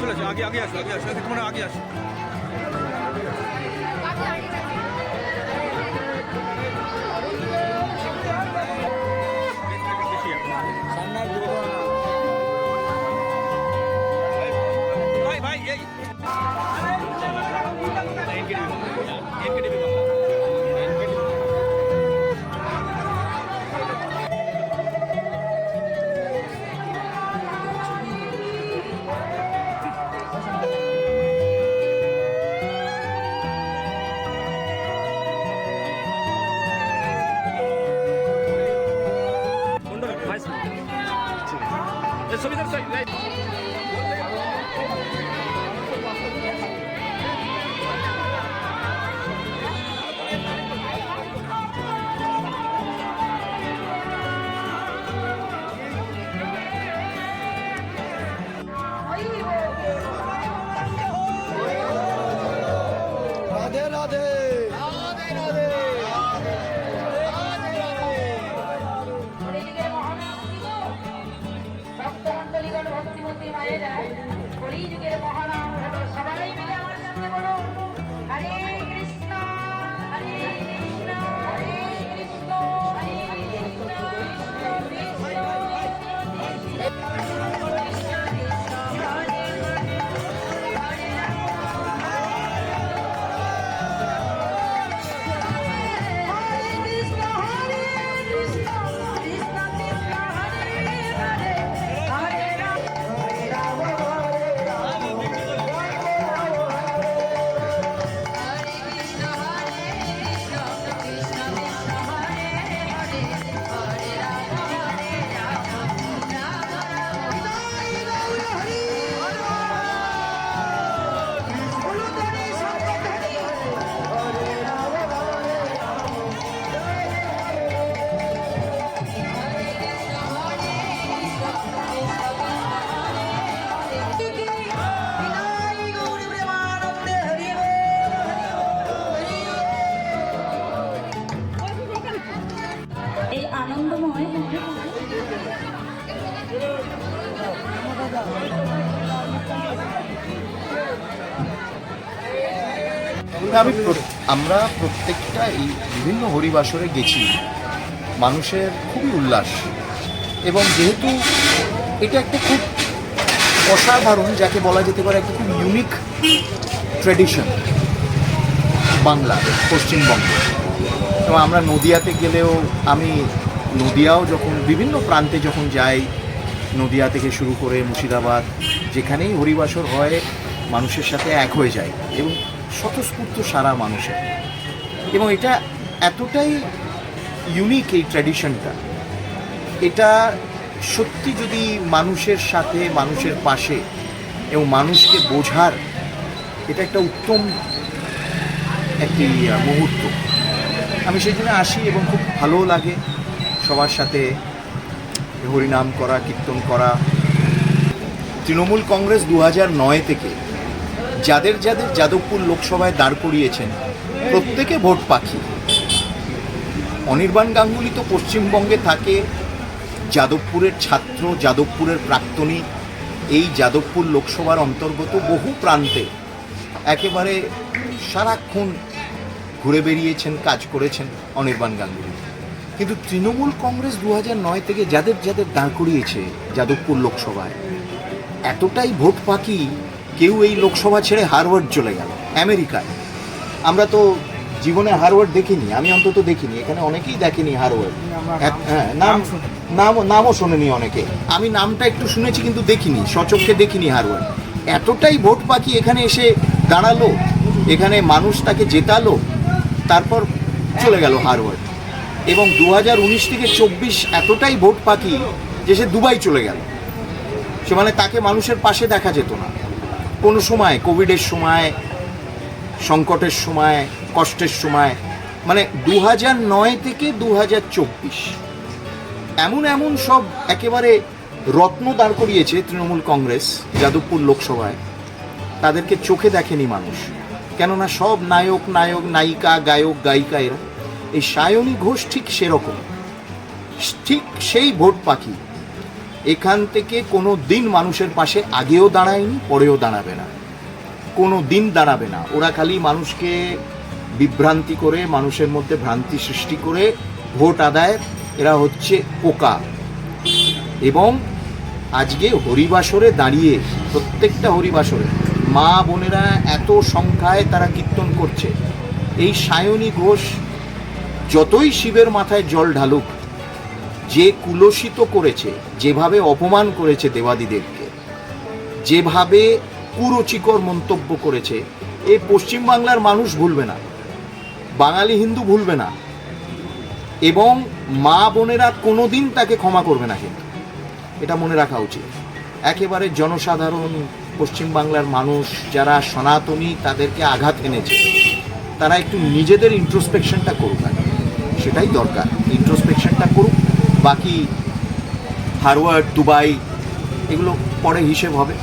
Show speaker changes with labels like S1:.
S1: চলে আসো আগে আগে আসো আগে আসো তোমরা আগে আসো। ভাই ভাই এই ছবিদার সাইড
S2: রাধে রাধে
S3: কলিযুগের মহানাম ভক্তমন্ডলীগণ ভক্তিমতী মায়েরা কলিযুগের মহানাম হলো সবাই মিলে আমার সামনে বলো হরে কৃষ্ণ হরে কৃষ্ণ
S2: আমি আমরা প্রত্যেকটা এই বিভিন্ন হরিবাসরে গেছি। মানুষের খুবই উল্লাস। এবং যেহেতু এটা একটা খুব অসাধারণ, যাকে বলা যেতে পারে একটা খুব ইউনিক ট্রেডিশন বাংলা, পশ্চিমবঙ্গ। এবং আমরা নদিয়াতে গেলেও আমি নদিয়াও যখন, বিভিন্ন প্রান্তে যখন যাই, নদিয়া থেকে শুরু করে মুর্শিদাবাদ, যেখানেই হরিবাসর হয়, মানুষের সাথে এক হয়ে যায়। এবং স্বতঃস্ফূর্ত সারা মানুষের। এবং এটা এতটাই ইউনিক এই ট্র্যাডিশনটা এটা সত্যি যদি মানুষের সাথে, মানুষের পাশে এবং মানুষকে বোঝার এটা একটা উত্তম একটি মুহূর্ত। আমি সেই জন্য আসি এবং খুব ভালোও লাগে সবার সাথে হরিনাম করা, কীর্তন করা। তৃণমূল কংগ্রেস দু নয় থেকে যাদের যাদের যাদবপুর লোকসভায় দাঁড় করিয়েছেন, প্রত্যেকে ভোট পাখি। অনির্বাণ গাঙ্গুলি তো পশ্চিমবঙ্গে থাকে, যাদবপুরের ছাত্র, যাদবপুরের প্রাক্তনী, এই যাদবপুর লোকসভার অন্তর্গত বহু প্রান্তে একেবারে সারাক্ষণ ঘুরে বেরিয়েছেন কাজ করেছেন অনির্বাণ গাঙ্গুলি। কিন্তু তৃণমূল কংগ্রেস দু নয় থেকে যাদের যাদের দাঁড় করিয়েছে যাদবপুর লোকসভায়, এতটাই ভোট পাকি কেউ এই লোকসভা ছেড়ে হারওয়ার্ড চলে গেল আমেরিকায়। আমরা তো জীবনে হারওয়ার্ড দেখিনি আমি অন্তত দেখিনি এখানে অনেকেই দেখেনি হারওয়ার্ড। হ্যাঁ নাম নাম নামও শোনেনি অনেকে। আমি নামটা একটু শুনেছি কিন্তু দেখিনি সচক্ষে দেখিনি হারওয়ার্ড। এতটাই ভোট পাখি এখানে এসে দাঁড়াল এখানে মানুষ তাকে জেতালো তারপর চলে গেল হারওয়ার্ড। এবং দু হাজার উনিশ থেকে চব্বিশ এতটাই ভোট পাখি যে সে দুবাই চলে গেল। সে মানে তাকে মানুষের পাশে দেখা যেত না। কোনো সময়? কোভিডের সময়, সংকটের সময়, কষ্টের সময় মানে দু নয় থেকে দু এমন এমন সব একেবারে রত্ন দাঁড় করিয়েছে তৃণমূল কংগ্রেস যাদবপুর লোকসভায়। তাদেরকে চোখে দেখেনি মানুষ। কেননা সব নায়ক নায়ক, নায়িকা, গায়ক, গায়িকা এরা। এই সায়নী ঘোষ ঠিক সেরকম। ঠিক সেই ভোট পাখি। এখান থেকে কোনো দিন মানুষের পাশে আগেও দাঁড়ায়নি, পরেও দাঁড়াবে না। কোনো দিন দাঁড়াবে না। ওরা খালি মানুষকে বিভ্রান্তি করে, মানুষের মধ্যে ভ্রান্তি সৃষ্টি করে ভোট আদায় এরা হচ্ছে পোকা। এবং আজকে হরিবাসরে দাঁড়িয়ে, প্রত্যেকটা হরিবাসরে মা বোনেরা এত সংখ্যায় তারা কীর্তন করছে। এই সায়নী ঘোষ যতই শিবের মাথায় জল ঢালুক যে কুলসিত করেছে, যেভাবে অপমান করেছে দেবাদিদেবকে, যেভাবে কুরুচিকর মন্তব্য করেছে এই পশ্চিমবাংলার মানুষ ভুলবে না, বাঙালি হিন্দু ভুলবে না, এবং মা বোনেরা কোনোদিন তাকে ক্ষমা করবে না কিন্তু। এটা মনে রাখা উচিত। একেবারে জনসাধারণ পশ্চিমবাংলার মানুষ যারা সনাতনী, তাদেরকে আঘাত এনেছে, তারা একটু নিজেদের ইন্ট্রোস্পেকশনটা করুক সেটাই দরকার। ইন্ট্রোস্পেকশনটা করুক বাকি হারওয়ার্ড দুবাই এগুলো পরে হিসেব হবে।